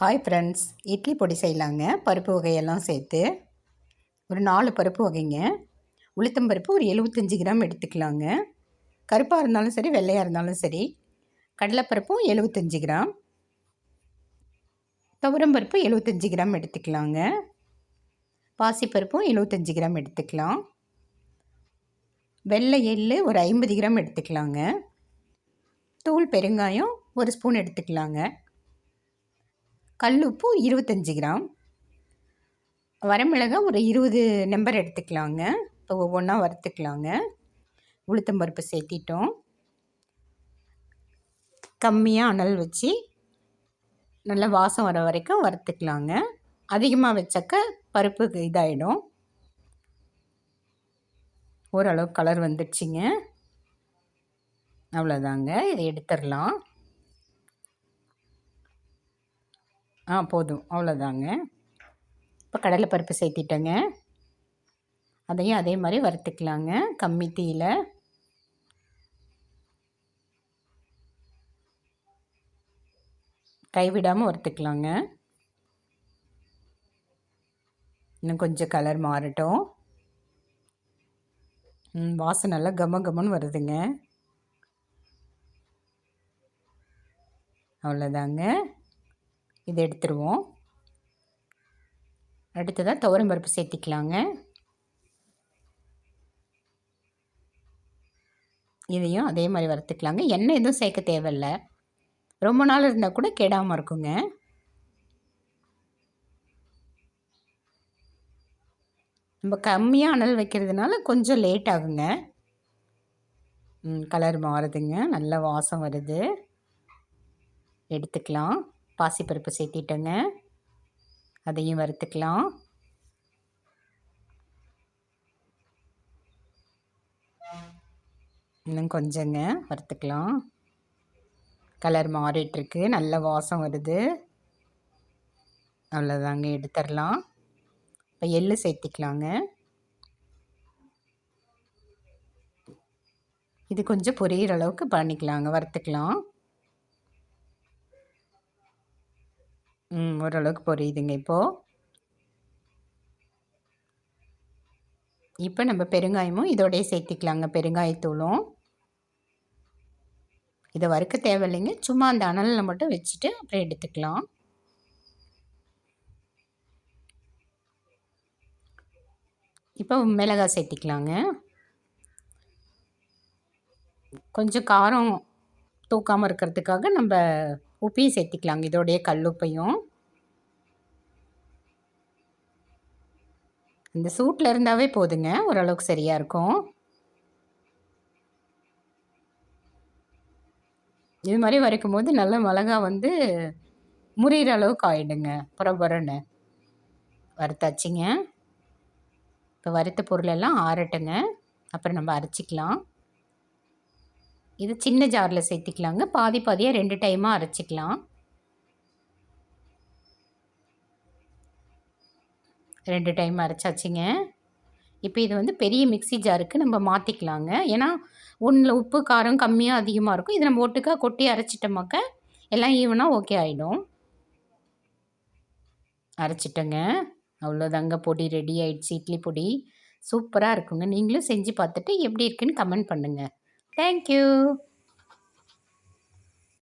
Hi friends idli பொடி செய்யலாங்க. பருப்பு வகையெல்லாம் சேர்த்து. ஒரு நாலு பருப்பு வகைங்க. உளுத்தம் பருப்பு ஒரு எழுபத்தஞ்சி கிராம் எடுத்துக்கலாங்க. கருப்பாக இருந்தாலும் சரி வெள்ளையாக இருந்தாலும் சரி. கடலைப்பருப்பும் எழுபத்தஞ்சி கிராம். துவரம்பருப்பு எழுபத்தஞ்சி கிராம் எடுத்துக்கலாங்க. பாசிப்பருப்பும் எழுபத்தஞ்சி கிராம் எடுத்துக்கலாம். வெள்ளை எள் ஒரு ஐம்பது கிராம் எடுத்துக்கலாங்க. தூள் பெருங்காயம் ஒரு ஸ்பூன் எடுத்துக்கலாங்க. கல் உப்பு இருபத்தஞ்சி கிராம். வரமிளகா ஒரு இருபது நம்பர் எடுத்துக்கலாங்க. இப்போ ஒவ்வொன்றா வறுத்துக்கலாங்க. உளுத்தம்பருப்பு சேர்த்திட்டோம். கம்மியாக அனல் வச்சு நல்லா வாசம் வர வரைக்கும் வறுத்துக்கலாங்க. அதிகமாக வச்சாக்க பருப்பு இதாகிடும் ஓரளவு கலர் வந்துடுச்சிங்க. அவ்வளோதாங்க இதை எடுத்துடலாம். ஆ போதும். அவ்வளோதாங்க. இப்போ கடலைப்பருப்பு சேர்த்திட்டேங்க. அதையும் அதே மாதிரி வறுத்துக்கலாங்க. கம்மி தீயில். கைவிடாமல் வறுத்துக்கலாங்க. இன்னும் கொஞ்சம் கலர் மாறட்டும். வாசம் நல்லா கம கமன்னு வருதுங்க. அவ்வளோதாங்க. இதை எடுத்துருவோம். அடுத்ததாக துவரம் பருப்பு சேர்த்திக்கலாங்க. இதையும் அதே மாதிரி வறுத்துக்கலாங்க. எண்ணெய் எதுவும் சேர்க்க தேவையில்ல. ரொம்ப நாள் இருந்தால் கூட கெடாமல் இருக்குங்க. நம்ம கம்மியாக அனல் வைக்கிறதுனால கொஞ்சம் லேட் ஆகுங்க. கலர் மாறுதுங்க. நல்ல வாசம் வருது. எடுத்துக்கலாம். பாசிப்பருப்பு சேர்த்திட்டேங்க அதையும் வறுத்துக்கலாம். இன்னும் கொஞ்சங்க வறுத்துக்கலாம். கலர் மாறிட்டுருக்கு. நல்ல வாசம் வருது. அவ்வளோதாங்க எடுத்துடலாம். இப்போ எள்ளு சேர்த்திக்கலாங்க இது கொஞ்சம் பொரியிற அளவுக்கு பண்ணிக்கலாங்க வறுத்துக்கலாம். ம் ஓரளவுக்கு புரியுதுங்க இப்போது இப்போ நம்ம பெருங்காயமும் இதோடய சேர்த்துக்கலாங்க. பெருங்காயத்தூளும். இதை வறுக்க தேவையில்லைங்க சும்மா அந்த அனலில் மட்டும் வச்சுட்டு அப்புறம் எடுத்துக்கலாம். இப்போ மிளகாய் சேர்த்திக்கலாங்க. கொஞ்சம் காரம் தூக்காமல் இருக்கிறதுக்காக நம்ம உப்பையும் சேர்த்திக்கலாங்க இதோடைய கல்லுப்பையும். இந்த சூட்டில் இருந்தாவே போதுங்க. ஓரளவுக்கு சரியாக இருக்கும். இது மாதிரி வரைக்கும் போது நல்ல மிளகா வந்து முறிகிற அளவுக்கு ஆகிடுங்க புறப்புறன்னு வறுத்தாச்சுங்க. இப்போ வறுத்த பொருளெல்லாம் ஆறட்டுங்க. அப்புறம் நம்ம அரைச்சிக்கலாம். இது சின்ன ஜாரில் சேர்த்திக்கலாங்க. பாதி பாதியாக ரெண்டு டைமாக அரைச்சிக்கலாம். ரெண்டு டைம் அரைச்சாச்சுங்க. இப்போ இது வந்து பெரிய மிக்சி ஜாருக்கு நம்ம மாற்றிக்கலாங்க ஏன்னா ஒன்றில் உப்பு காரம் கம்மியாக அதிகமாக இருக்கும். இது நம்ம ஒட்டுக்காக கொட்டி அரைச்சிட்டோமாக்க எல்லாம் ஈவனாக ஓகே ஆகிடும் அரைச்சிட்டோங்க. அவ்வளோதாங்க பொடி ரெடி ஆயிடுச்சு. இட்லி பொடி சூப்பராக இருக்குங்க. நீங்களும் செஞ்சு பார்த்துட்டு எப்படி இருக்குன்னு கமெண்ட் பண்ணுங்கள் Thank you.